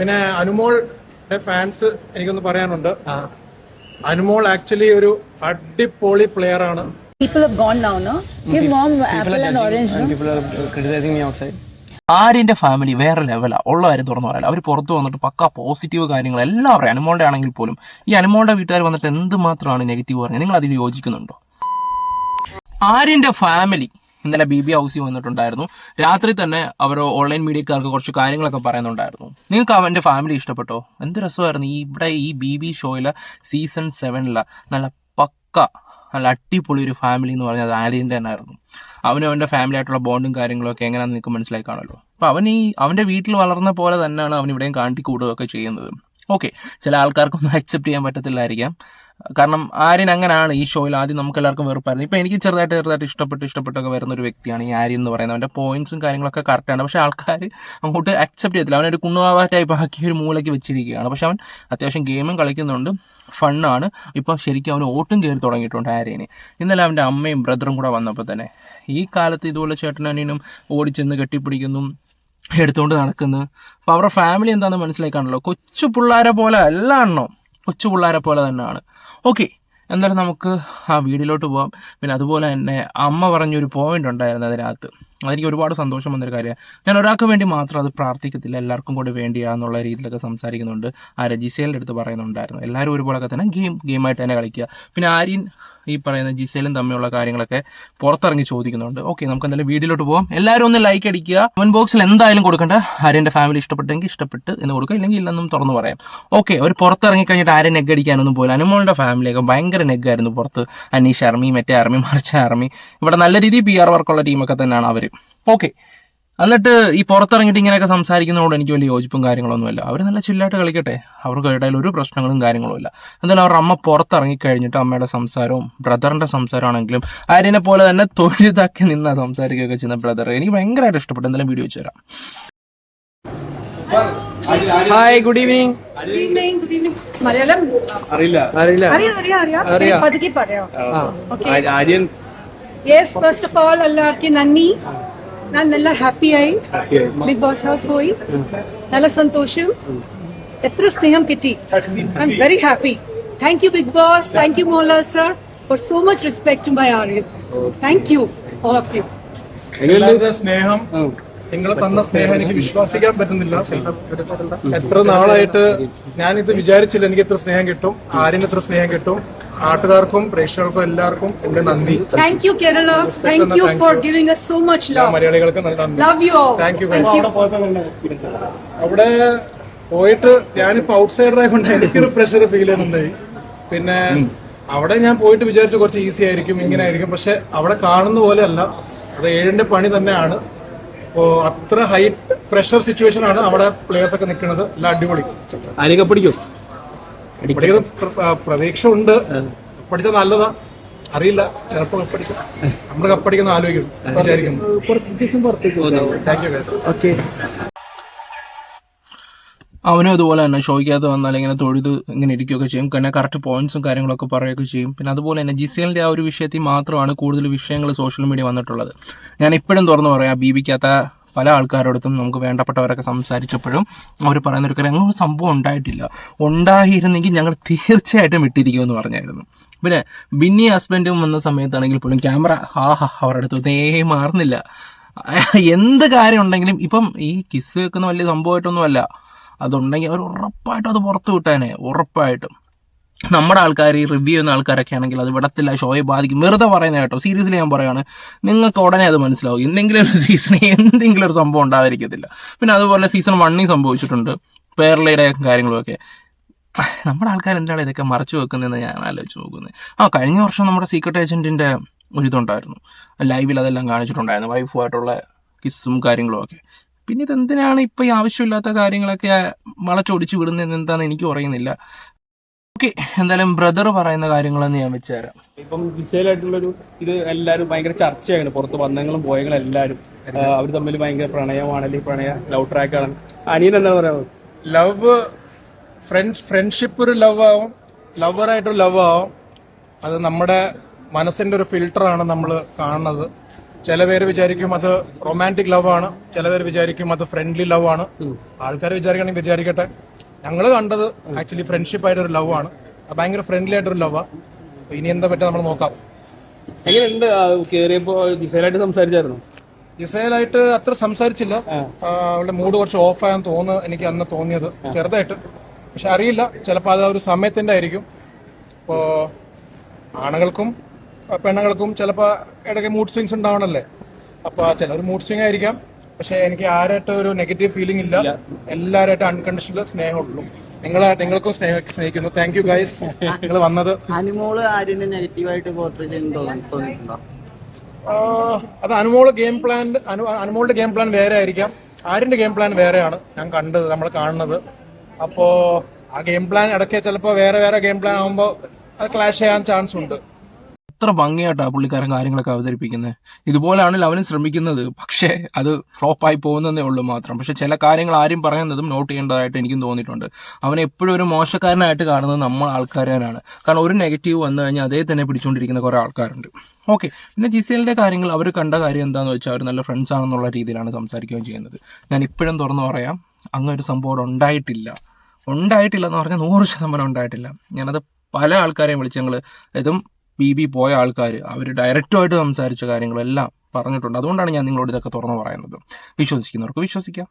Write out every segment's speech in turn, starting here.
പിന്നെ അനുമോൾ ഫാൻസ് എനിക്കൊന്ന് പറയാനുണ്ട്. അനുമോൾ ആക്ച്വലി ഒരു അടിപൊളി പ്ലെയർ ആണ്. People have gone now, no? Give mom apple and orange, no? people are criticizing me outside. ആര്യന്റെ ഫാമിലി വേറെ ലെവലാണ് ഉള്ള കാര്യം തുറന്നു പറയാം അവർ പുറത്ത് വന്നിട്ട് പക്ക പോസിറ്റീവ് കാര്യങ്ങൾ എല്ലാം പറയും. അനുമോളുടെ ആണെങ്കിൽ പോലും. ഈ അനുമോളുടെ വീട്ടുകാർ വന്നിട്ട് എന്ത് മാത്രമാണ് നെഗറ്റീവ് പറഞ്ഞത്? നിങ്ങൾ അതിൽ യോജിക്കുന്നുണ്ടോ? ആര്യന്റെ ഫാമിലി ഇന്നലെ ബി ബി ഹൗസിൽ വന്നിട്ടുണ്ടായിരുന്നു. രാത്രി തന്നെ അവർ ഓൺലൈൻ മീഡിയക്കാർക്ക് കുറച്ച് കാര്യങ്ങളൊക്കെ പറയുന്നുണ്ടായിരുന്നു. നിങ്ങൾക്ക് അവന്റെ ഫാമിലി ഇഷ്ടപ്പെട്ടോ? എന്ത് രസമായിരുന്നു ഈ ഇവിടെ ഈ ബി ബി ഷോയിലെ സീസൺ സെവനിലെ നല്ല പക്ക നല്ല അടിപൊളി ഒരു ഫാമിലി എന്ന് പറഞ്ഞത് ആര്യന്റെ തന്നെ ആയിരുന്നു അവനും അവന്റെ ഫാമിലി ആയിട്ടുള്ള ബോണ്ടും കാര്യങ്ങളൊക്കെ എങ്ങനെയാണെന്ന് നിങ്ങൾക്ക് മനസ്സിലായി കാണുമല്ലോ. അപ്പോൾ അവൻ ഈ അവന്റെ വീട്ടിൽ വളർന്ന പോലെ തന്നെയാണ് അവൻ ഇവിടെയും കാണിക്കൂടുകയൊക്കെ ചെയ്യുന്നത്. ഓക്കെ ചില ആൾക്കാർക്കൊന്നും അക്സെപ്റ്റ് ചെയ്യാൻ പറ്റത്തില്ലായിരിക്കാം. കാരണം ആര്യൻ അങ്ങനെയാണ് ഈ ഷോയിൽ ആദ്യം നമുക്ക് എല്ലാവർക്കും വെറുപ്പായിരുന്നു. ഇപ്പം എനിക്ക് ചെറുതായിട്ട് ചെറുതായിട്ട് ഇഷ്ടപ്പെട്ട് ഇഷ്ടപ്പെട്ടൊക്കെ വരുന്ന ഒരു വ്യക്തിയാണ് ഈ ആര്യൻ എന്ന് പറയുന്നത്. അവന്റെ പോയിന്റ്സും കാര്യങ്ങളൊക്കെ കറക്റ്റാണ് പക്ഷേ ആൾക്കാർ അങ്ങോട്ട് അക്സെപ്റ്റ് ചെയ്തില്ല അവനൊരു കുണ്ണുവാവ ടൈപ്പ് ആക്കി ഒരു മൂലയ്ക്ക് വെച്ചിരിക്കുകയാണ്. പക്ഷെ അവൻ അത്യാവശ്യം ഗെയിമും കളിക്കുന്നുണ്ട്. ഫണ്ണാണ് ഇപ്പം ശരിക്കും അവന് ഓട്ടും കയറി തുടങ്ങിയിട്ടുണ്ട് ആര്യനെ. ഇന്നലെ അവന്റെ അമ്മയും ബ്രദറും കൂടെ വന്നപ്പോൾ തന്നെ ഈ കാലത്ത് ഇതുപോലെ ചേട്ടനും ഓടിച്ചെന്ന് കെട്ടിപ്പിടിക്കുന്നു. എടുത്തുകൊണ്ട് നടക്കുന്നത്. അപ്പോൾ അവരുടെ ഫാമിലി എന്താണെന്ന് മനസ്സിലാക്കാണല്ലോ കൊച്ചു പിള്ളേരെ പോലെ അല്ല കൊച്ചു പിള്ളേരെ പോലെ തന്നെയാണ്. ഓക്കെ എന്തായാലും നമുക്ക് ആ വീഡിയോയിലോട്ട് പോവാം. പിന്നെ അതുപോലെ തന്നെ അമ്മ പറഞ്ഞൊരു പോയിന്റ് ഉണ്ടായിരുന്നു അതിനകത്ത്. അതെനിക്ക് ഒരുപാട് സന്തോഷം വന്നൊരു കാര്യമാണ്. ഞാൻ ഒരാൾക്ക് വേണ്ടി മാത്രം അത് പ്രാർത്ഥിക്കത്തില്ല. എല്ലാവർക്കും കൂടി വേണ്ടിയാന്നുള്ള രീതിയിലൊക്കെ സംസാരിക്കുന്നുണ്ട്. ആ രജിസേലിന്റെ അടുത്ത് പറയുന്നുണ്ടായിരുന്നു. എല്ലാവരും ഒരുപോലൊക്കെ തന്നെ ഗെയിം ഗെയിമായിട്ട് തന്നെ കളിക്കുക. പിന്നെ ആര്യൻ ഈ പറയുന്ന ജിസേലും തമ്മിലുള്ള കാര്യങ്ങളൊക്കെ പുറത്തിറങ്ങി ചോദിക്കുന്നുണ്ട്. ഓക്കെ നമുക്ക് എന്തായാലും വീഡിയോയിലോട്ട് പോകാം എല്ലാവരും ഒന്ന് ലൈക്ക് അടിക്കുക. കമന്റ് ബോക്സിൽ എന്തായാലും കൊടുക്കേണ്ട. ആര്യന്റെ ഫാമിലി ഇഷ്ടപ്പെട്ടെങ്കിൽ ഇഷ്ടപ്പെട്ട് എന്ന് കൊടുക്കുക. ഇല്ലെങ്കിൽ ഇല്ലെന്നും തുറന്നു പറയാം. ഓക്കെ അവർ പുറത്തിറങ്ങി കഴിഞ്ഞിട്ട് ആരും നെഗ് അടിക്കാനൊന്നും പോയില്ല അനുമോളുടെ ഫാമിലിയൊക്കെ ഭയങ്കര നെഗ്ഗായിരുന്നു പുറത്ത്. അനീഷ് ആർമി മറ്റേ ആർമി മറിച്ച ആർമി ഇവിടെ നല്ല രീതിയിൽ പി ആർ വർക്കുള്ള ടീമൊക്കെ തന്നെയാണ് അവർ ഓക്കെ എന്നിട്ട് ഈ പുറത്തിറങ്ങിയിട്ട് ഇങ്ങനെയൊക്കെ സംസാരിക്കുന്നതോട് എനിക്ക് വലിയ യോജിപ്പും കാര്യങ്ങളൊന്നുമില്ല. അവർ നല്ല ചില്ലായിട്ട് കളിക്കട്ടെ. അവർക്ക് ഇടയിൽ ഒരു പ്രശ്നങ്ങളും കാര്യങ്ങളും ഇല്ല എന്തായാലും അവരുടെ അമ്മ പുറത്തിറങ്ങി കഴിഞ്ഞിട്ട് അമ്മയുടെ സംസാരവും ബ്രദറിന്റെ സംസാരമാണെങ്കിലും ആര്യനെ പോലെ തന്നെ തൊഴിലിതാക്കി നിന്ന് സംസാരിക്കുകയൊക്കെ ചെയ്യുന്ന ബ്രദർ എനിക്ക് ഭയങ്കരമായിട്ട് ഇഷ്ടപ്പെട്ടു. എന്തായാലും വീഡിയോ വെച്ചു തരാം. Hi good evening Good evening, good Malayalam? അറിയില്ല. അറിയാം അറിയാം അറിയാം. പതുക്കെ പറയാം. Okay Aryan. Yes first of all എല്ലാവർക്കും നന്ദി. ഞാൻ നല്ല ഹാപ്പിയായി ആയി ബിഗ് ബോസ് ഹൗസ് പോയി നല്ല സന്തോഷം എത്ര സ്നേഹം കിട്ടി I am very happy thank you Big Boss thank you Mohanlal sir for so much respect to my you thank you all of you സ്നേഹം നിങ്ങൾ തന്ന സ്നേഹം എനിക്ക് വിശ്വസിക്കാൻ പറ്റുന്നില്ല. എത്ര നാളായിട്ട് ഞാനിത് ഇത് വിചാരിച്ചില്ല എനിക്ക് എത്ര സ്നേഹം കിട്ടും ആര്യന് എത്ര സ്നേഹം കിട്ടും. നാട്ടുകാർക്കും പ്രേക്ഷകർക്കും എല്ലാവർക്കും എന്റെ നന്ദി. Thank you Kerala thank you for giving so much love. മലയാളികൾക്ക് love you love you all. Thank you thank you. അവിടെ പോയിട്ട് ഞാനിപ്പോ ഔട്ട്സൈഡർ ആയതുകൊണ്ട് എനിക്കൊരു പ്രഷർ ഫീൽ ചെയ്യുന്നുണ്ട് പിന്നെ അവിടെ ഞാൻ പോയിട്ട് വിചാരിച്ചു കുറച്ച് ഈസി ആയിരിക്കും ഇങ്ങനെ ആയിരിക്കും. പക്ഷെ അവിടെ കാണുന്ന പോലെ അല്ല. അത് ഏഴിന്റെ പണി തന്നെയാണ്. അപ്പോ അത്ര ഹൈ പ്രഷർ സിറ്റുവേഷൻ ആണ് അവിടെ പ്ലേയേഴ്സ് ഒക്കെ നിൽക്കുന്നത്. എല്ലാം അടിപൊളി. ആര്യൻ പ്രതീക്ഷ ഉണ്ട് പഠിച്ച നല്ലതാ. അറിയില്ല. ചിലപ്പോൾ കപ്പടിക്കും നമ്മൾ കപ്പടിക്കുന്ന ആലോചിക്കും. വിചാരിക്കുന്നു അവനും അതുപോലെ തന്നെ ഷോയ്ക്കകത്ത് വന്നാൽ ഇങ്ങനെ തൊഴുത് ഇങ്ങനെ ഇരിക്കുകയൊക്കെ ചെയ്യും. പിന്നെ കറക്റ്റ് പോയിന്റ്സും കാര്യങ്ങളൊക്കെ പറയുകയൊക്കെ ചെയ്യും. പിന്നെ അതുപോലെ തന്നെ ജിസിഎലിന്റെ ആ ഒരു വിഷയത്തിൽ മാത്രമാണ് കൂടുതൽ വിഷയങ്ങൾ സോഷ്യൽ മീഡിയ വന്നിട്ടുള്ളത്. ഞാൻ ഇപ്പോഴും തുറന്നു പറയാം ബി ബിക്കകത്ത പല ആൾക്കാരോടത്തും നമുക്ക് വേണ്ടപ്പെട്ടവരൊക്കെ സംസാരിച്ചപ്പോഴും അവർ പറയുന്ന ഒരു കാര്യം അങ്ങനെ സംഭവം ഉണ്ടായിട്ടില്ല. ഉണ്ടായിരുന്നെങ്കിൽ ഞങ്ങൾ തീർച്ചയായിട്ടും വിട്ടിരിക്കുമെന്ന് പറഞ്ഞായിരുന്നു. പിന്നെ ബിന്നി ഹസ്ബൻഡും വന്ന സമയത്താണെങ്കിൽ പോലും ക്യാമറ ആ ഹാ അവരുടെ അടുത്ത് നേ മാറുന്നില്ല. എന്ത് കാര്യം ഉണ്ടെങ്കിലും ഇപ്പം ഈ കിസ് വെക്കുന്ന വലിയ സംഭവമായിട്ടൊന്നുമല്ല. അതുണ്ടെങ്കിൽ അവർ ഉറപ്പായിട്ടും അത് പുറത്ത് വിട്ടാനേ ഉറപ്പായിട്ടും. നമ്മുടെ ആൾക്കാർ ഈ റിവ്യൂ ചെയ്യുന്ന ആൾക്കാരൊക്കെ ആണെങ്കിൽ അത് വിടത്തില്ല ഷോയെ ബാധിക്കും. വെറുതെ പറയുന്ന കേട്ടോ. സീരിയസ്ലി ഞാൻ പറയുകയാണ് നിങ്ങൾക്ക് ഉടനെ അത് മനസ്സിലാവും. എന്തെങ്കിലും ഒരു സീസണിൽ എന്തെങ്കിലും ഒരു സംഭവം ഉണ്ടായിരിക്കത്തില്ല പിന്നെ അതുപോലെ സീസൺ വണ്ണിൽ സംഭവിച്ചിട്ടുണ്ട് പേർലയുടെ കാര്യങ്ങളുമൊക്കെ. നമ്മുടെ ആൾക്കാർ എന്താണ് ഇതൊക്കെ മറച്ചു വെക്കുന്നതെന്ന് ഞാൻ ആലോചിച്ച് നോക്കുന്നത്. ആ കഴിഞ്ഞ വർഷം നമ്മുടെ സീക്രട്ട് ഏജന്റിന്റെ ഒരു ഇതുണ്ടായിരുന്നു. ലൈവിൽ അതെല്ലാം കാണിച്ചിട്ടുണ്ടായിരുന്നു വൈഫുമായിട്ടുള്ള കിസ്സും കാര്യങ്ങളുമൊക്കെ. പിന്നെ ഇതെന്തിനാണ് ഇപ്പം ഈ ആവശ്യമില്ലാത്ത കാര്യങ്ങളൊക്കെ വളച്ചൊടിച്ച് വിടുന്നതെന്ന് എന്താണെന്ന് എനിക്ക് പറയുന്നില്ല ഓക്കെ എന്തായാലും ബ്രദർ പറയുന്ന കാര്യങ്ങളെന്ന് ഞാൻ വെച്ചുതരാം. ഇപ്പം ജിസയിലായിട്ടുള്ളൊരു ഇത് എല്ലാവരും ഭയങ്കര ചർച്ചയാണ്. പുറത്ത് വന്നങ്ങളും പോയങ്ങളും എല്ലാവരും അവർ തമ്മിൽ ഭയങ്കര പ്രണയമാണ് അല്ലെങ്കിൽ പ്രണയ ലവ് ട്രാക്ക് ആണ്. അനിയൻ എന്താ പറയുക ലവ് ഫ്രണ്ട്സ് ഫ്രണ്ട്ഷിപ്പ് ഒരു ലവ് ആവും. ലവറായിട്ടൊരു ലവ് ആവും. അത് നമ്മുടെ മനസ്സിന്റെ ഒരു ഫിൽട്ടറാണ് നമ്മൾ കാണുന്നത്. ചില പേര് വിചാരിക്കും അത് റൊമാന്റിക് ലവ് ആണ്. ചില പേര് വിചാരിക്കും അത് ഫ്രണ്ട്ലി ലവ് ആണ്. ആൾക്കാർ വിചാരിക്കണമെങ്കിൽ വിചാരിക്കട്ടെ. ഞങ്ങൾ കണ്ടത് ആക്ച്വലി ഫ്രണ്ട്ഷിപ്പ് ആയിട്ട് ഒരു ലവ് ആണ്. ഭയങ്കര ഫ്രണ്ട്ലി ആയിട്ടൊരു ലവ് ഇനി എന്താ പറ്റുക നമ്മൾ നോക്കാം. എങ്ങനെയുണ്ട് കേറിയപ്പോ സംസാരിച്ചായിരുന്നു? ജിസയിലായിട്ട് അത്ര സംസാരിച്ചില്ല. അവളുടെ മൂഡ് കുറച്ച് ഓഫ് ആയെന്ന് തോന്നുന്നു എനിക്ക് അന്ന് തോന്നിയത്. ചെറുതായിട്ട്. പക്ഷെ അറിയില്ല ചിലപ്പോൾ അത് ഒരു സമയത്തിന്റെ ആയിരിക്കും. ഇപ്പോ ആണുങ്ങൾക്കും പെണ്ണുങ്ങൾക്കും ചിലപ്പോൾ ഇടയ്ക്ക് മൂഡ് സ്വിങ്സ് ഉണ്ടാവണല്ലേ? അപ്പൊ ചിലർ മൂഡ് സ്വിങ് ആയിരിക്കാം. പക്ഷെ എനിക്ക് ആരായിട്ട് ഒരു നെഗറ്റീവ് ഫീലിംഗ് ഇല്ല. എല്ലാവരായിട്ട് അൺകണ്ടീഷണൽ സ്നേഹമുള്ളൂ. നിങ്ങളെ നിങ്ങൾക്കും സ്നേഹ സ്നേഹിക്കുന്നു. താങ്ക് യു ഗൈസ് നിങ്ങൾ വന്നത്? അനുമോൾ ആര്യനെ നെഗറ്റീവായിട്ട് തോന്നിയിട്ടുണ്ടോ? ആ, അത് അനുമോൾ ഗെയിം പ്ലാൻ അനു അനുമോളുടെ ഗെയിം പ്ലാൻ വേറെ ആയിരിക്കാം. ആരിന്റെ ഗെയിം പ്ലാൻ വേറെയാണ് ഞാൻ കണ്ടത് നമ്മൾ കാണുന്നത്. അപ്പോ ആ ഗെയിം പ്ലാൻ ഇടയ്ക്ക് ചിലപ്പോ വേറെ വേറെ ഗെയിം പ്ലാൻ ആകുമ്പോൾ അത് ക്ലാഷ് ചെയ്യാൻ ചാൻസ് ഉണ്ട്. എത്ര ഭംഗിയായിട്ടാണ് പുള്ളിക്കാരൻ കാര്യങ്ങളൊക്കെ അവതരിപ്പിക്കുന്നത് ഇതുപോലെയാണ് അവന് ശ്രമിക്കുന്നത്. പക്ഷേ അത് ഫ്ലോപ്പായി പോകുന്നതേ ഉള്ളൂ മാത്രം. പക്ഷേ ചില കാര്യങ്ങൾ ആരും പറയുന്നതും നോട്ട് ചെയ്യേണ്ടതായിട്ട് എനിക്കും തോന്നിയിട്ടുണ്ട്. അവനെ എപ്പോഴും ഒരു മോശക്കാരനായിട്ട് കാണുന്നത് നമ്മൾ ആൾക്കാരാണ്. കാരണം ഒരു നെഗറ്റീവ് വന്നു കഴിഞ്ഞാൽ അതേ തന്നെ പിടിച്ചുകൊണ്ടിരിക്കുന്ന കുറേ ആൾക്കാരുണ്ട്. ഓക്കെ പിന്നെ ജിസേലിന്റെ കാര്യങ്ങൾ അവർ കണ്ട കാര്യം എന്താണെന്ന് വെച്ചാൽ അവർ നല്ല ഫ്രണ്ട്സ് ആണെന്നുള്ള രീതിയിലാണ് സംസാരിക്കുകയും ചെയ്യുന്നത്. ഞാൻ ഇപ്പോഴും തുറന്നു പറയാം അങ്ങനെ ഒരു സംഭവം അവിടെ ഉണ്ടായിട്ടില്ല. ഉണ്ടായിട്ടില്ല എന്ന് പറഞ്ഞാൽ നൂറ് ശതമാനം ഉണ്ടായിട്ടില്ല. ഞാനത് പല ആൾക്കാരെയും വിളിച്ച് ഞങ്ങൾ ഇതും ബി ബി പോയ ആൾക്കാർ അവർ ഡയറക്റ്റുമായിട്ട് സംസാരിച്ച കാര്യങ്ങളെല്ലാം പറഞ്ഞിട്ടുണ്ട്. അതുകൊണ്ടാണ് ഞാൻ നിങ്ങളോട് ഇതൊക്കെ തുറന്നു പറയുന്നത്. വിശ്വസിക്കുന്നവർക്ക് വിശ്വസിക്കാം.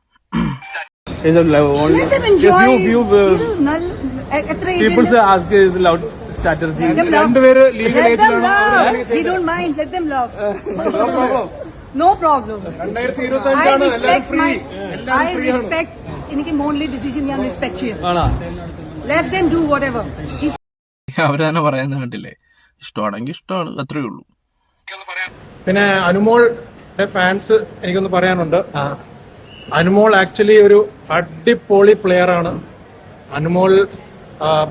അവർ. രണ്ടുപേര് ലീഗൽ ഏജിലാണ്. I എനിക്ക് മോൺലി ഡിസിഷൻ ഞാൻ റെസ്പെക്ട് ചെയ്യും. Let them do whatever അവർ തന്നെ പറയുന്നത് കണ്ടില്ലേ? ഇഷ്ടമാണെങ്കിൽ ഇഷ്ടമാണ് അത്രയേ ഉള്ളൂ. പിന്നെ അനുമോൾ ഫാൻസ് എനിക്കൊന്ന് പറയാനുണ്ട്. അനുമോൾ ആക്ച്വലി ഒരു അടിപൊളി പ്ലെയർ ആണ്. അനുമോൾ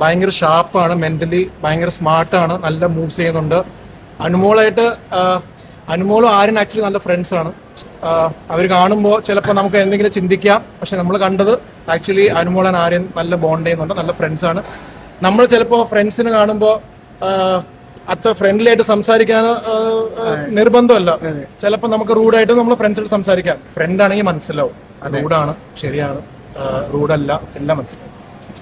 ഭയങ്കര ഷാർപ്പാണ് മെന്റലി ഭയങ്കര സ്മാർട്ടാണ് നല്ല മൂവ്സ് ചെയ്യുന്നുണ്ട്. അനുമോളായിട്ട് അനുമോളും ആര്യൻ ആക്ച്വലി നല്ല ഫ്രണ്ട്സ് ആണ്. അവർ കാണുമ്പോൾ ചിലപ്പോൾ നമുക്ക് എന്തെങ്കിലും ചിന്തിക്കാം. പക്ഷെ നമ്മൾ കണ്ടത് ആക്ച്വലി അനുമോളൻ ആര്യൻ നല്ല ബോണ്ട് ചെയ്യുന്നുണ്ട് നല്ല ഫ്രണ്ട്സ് ആണ്. നമ്മൾ ചിലപ്പോൾ ഫ്രണ്ട്സിന് കാണുമ്പോൾ അത്ര ഫ്രണ്ട്ലി ആയിട്ട് സംസാരിക്കാൻ നിർബന്ധമല്ല. ചിലപ്പോൾ നമുക്ക് റൂഡായിട്ട് നമ്മൾ ഫ്രണ്ട്സിനോട് സംസാരിക്കാം. ഫ്രണ്ട് ആണെങ്കിൽ മനസ്സിലാവും. റൂഡാണ് ശരിയാണ്. റൂഡല്ല എല്ലാം മനസ്സിലാവും.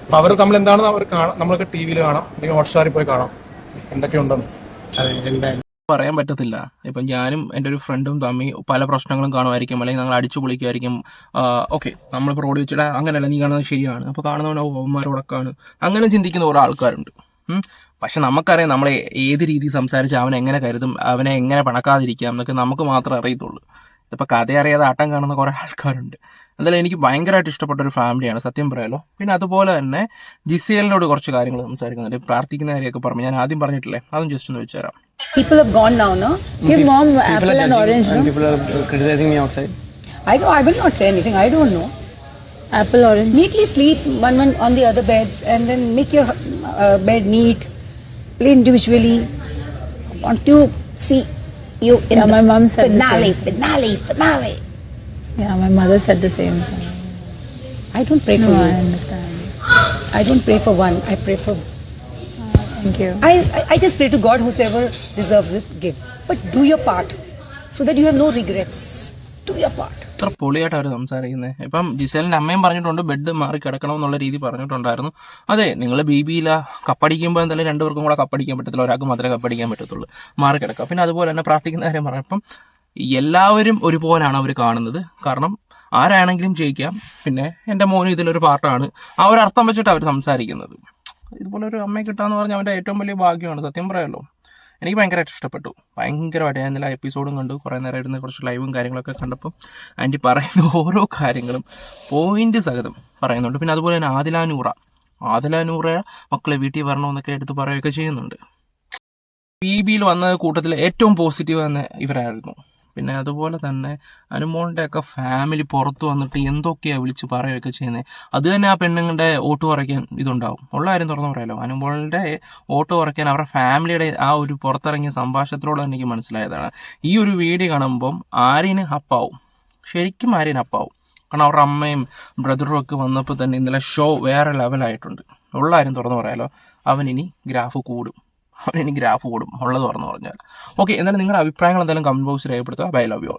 അപ്പൊ അവർ നമ്മൾ എന്താണെന്ന് അവർ കാണാം നമ്മളൊക്കെ ടി വിയിൽ കാണാം. അല്ലെങ്കിൽ ഹോട്ട്സ്റ്റാറിൽ പോയി കാണാം. എന്തൊക്കെയുണ്ടെന്ന് പറയാൻ പറ്റത്തില്ല. ഇപ്പം ഞാനും എന്റെ ഒരു ഫ്രണ്ടും തമ്മിൽ പല പ്രശ്നങ്ങളും കാണുമായിരിക്കും. അല്ലെങ്കിൽ ഞങ്ങൾ അടിച്ചു പൊളിക്കുമായിരിക്കും. ഓക്കെ നമ്മളിപ്പോൾ റോഡ് വെച്ചിട്ട് അങ്ങനെയല്ല നീ കാണുന്നത് ശരിയാണ്. അപ്പോൾ കാണുന്നവൻ അവന്മാരോടൊക്കെയാണ് അങ്ങനെ ചിന്തിക്കുന്ന ഓരോ ആൾക്കാരുണ്ട്. പക്ഷെ നമുക്കറിയാം നമ്മളെ ഏത് രീതി സംസാരിച്ച് അവനെ എങ്ങനെ കരുതും അവനെ എങ്ങനെ പണക്കാതിരിക്കാം എന്നൊക്കെ നമുക്ക് മാത്രമേ അറിയത്തുള്ളൂ ഇതിപ്പോൾ കഥ അറിയാതെ ആട്ടം കാണുന്ന കുറേ ആൾക്കാരുണ്ട് എന്തായാലും എനിക്ക് ഭയങ്കരമായിട്ട് ഇഷ്ടപ്പെട്ട ഒരു ഫാമിലിയാണ് സത്യം പറയാലോ പിന്നെ അതുപോലെ തന്നെ ജിസേലിനോട് കുറച്ച് കാര്യങ്ങൾ സംസാരിക്കുന്നുണ്ട് പ്രാർത്ഥിക്കുന്ന കാര്യമൊക്കെ പറഞ്ഞു ഞാൻ ആദ്യം പറഞ്ഞിട്ടില്ലേ അതും ജസ്റ്റ് ഒന്ന് വെച്ചുതരാം People have gone now, no? Give mom apple and orange, no? People are criticizing me outside. I, I will not say anything. I don't know. Apple, orange. Neatly sleep one one on the other beds and then make your uh, bed neat. Play individually. Want to see you in Yeah, the my mom said finale, finale, finale. Yeah, my mother said the same thing. I don't pray for No, I understand. I don't pray for one. I pray for. Thank you. I, I, I just pray to God, whosoever deserves it, give. But do your part, so that you have no regrets. Do your part. അത്ര പൊളിയായിട്ട് അവർ സംസാരിക്കുന്നത് ഇപ്പം ജിസേലിന്റെ അമ്മയും പറഞ്ഞിട്ടുണ്ട് bed മാറി കിടക്കണം എന്നുള്ള രീതി പറഞ്ഞിട്ടുണ്ടായിരുന്നു. അതെ നിങ്ങൾ ബി ബിയില കപ്പടിക്കുമ്പോൾ എന്തായാലും രണ്ടുപേർക്കും കൂടെ കപ്പടിക്കാൻ പറ്റത്തില്ല. ഒരാൾക്ക് മാത്രമേ കപ്പടിക്കാൻ പറ്റത്തുള്ളൂ. മാറി കിടക്കുക പിന്നെ അതുപോലെ തന്നെ പ്രാർത്ഥിക്കുന്ന കാര്യം പറഞ്ഞപ്പം എല്ലാവരും ഒരുപോലാണ് അവർ കാണുന്നത്. കാരണം ആരാണെങ്കിലും ജയിക്കാം. പിന്നെ എന്റെ മോനും ഇതിലൊരു പാർട്ടാണ്. ആ ഒരു അർത്ഥം വെച്ചിട്ട് അവർ സംസാരിക്കുന്നത്. ഇതുപോലെ ഒരു അമ്മയെ കിട്ടാന്ന് പറഞ്ഞാൽ അവന്റെ ഏറ്റവും വലിയ ഭാഗ്യമാണ്. സത്യം പറയാമല്ലോ എനിക്ക് ഭയങ്കരമായിട്ട് ഇഷ്ടപ്പെട്ടു. ഭയങ്കരമായിട്ട് ഞാൻ ഇന്നലെ എപ്പിസോഡും കണ്ടു. കുറേ നേരം ഇരുന്ന് കുറച്ച് ലൈവും കാര്യങ്ങളൊക്കെ കണ്ടപ്പോൾ ആന്റി പറയുന്ന ഓരോ കാര്യങ്ങളും പോയിന്റ് സഹിതം പറയുന്നുണ്ട്. പിന്നെ അതുപോലെ തന്നെ ആദിലാനൂറ ആദിലാനൂറ മക്കളെ വീട്ടിൽ വരണമെന്നൊക്കെ എടുത്ത് പറയുകയൊക്കെ ചെയ്യുന്നുണ്ട്. ബി ബിയിൽ വന്ന കൂട്ടത്തിൽ ഏറ്റവും പോസിറ്റീവ് തന്നെ ഇവരായിരുന്നു. പിന്നെ അതുപോലെ തന്നെ അനുമോളിന്റെ ഒക്കെ ഫാമിലി പുറത്ത് വന്നിട്ട് എന്തൊക്കെയാണ് വിളിച്ച് പറയുകയൊക്കെ ചെയ്യുന്നത് അത് തന്നെ ആ പെണ്ണുങ്ങളുടെ വോട്ട് കുറയ്ക്കാൻ ഇതുണ്ടാവും. ഉള്ള കാര്യം തുറന്നു പറയാലോ. അനുമോളിന്റെ വോട്ട് കുറയ്ക്കാൻ അവരുടെ ഫാമിലിയുടെ ആ ഒരു പുറത്തിറങ്ങിയ സംഭാഷണത്തിലൂടെ എനിക്ക് മനസ്സിലായതാണ്. ഈ ഒരു വീഡിയോ കാണുമ്പം ആര്യന് അപ്പാവും ശരിക്കും ആര്യന് അപ്പാവും കാരണം അവരുടെ അമ്മയും ബ്രദറും ഒക്കെ വന്നപ്പോൾ തന്നെ ഇന്നലെ ഷോ വേറെ ലെവലായിട്ടുണ്ട് ഉള്ള കാര്യം തുറന്നു പറയാലോ. അവൻ ഇനി ഗ്രാഫ് കൂടും. അവൻ ഗ്രാഫ് കൂടും ഉള്ളത് പറഞ്ഞു പറഞ്ഞാൽ ഓക്കെ എന്നാലും നിങ്ങളുടെ അഭിപ്രായങ്ങൾ എന്തായാലും കമന്റ് ബോക്സിൽ രേഖപ്പെടുത്തുക. Bye love you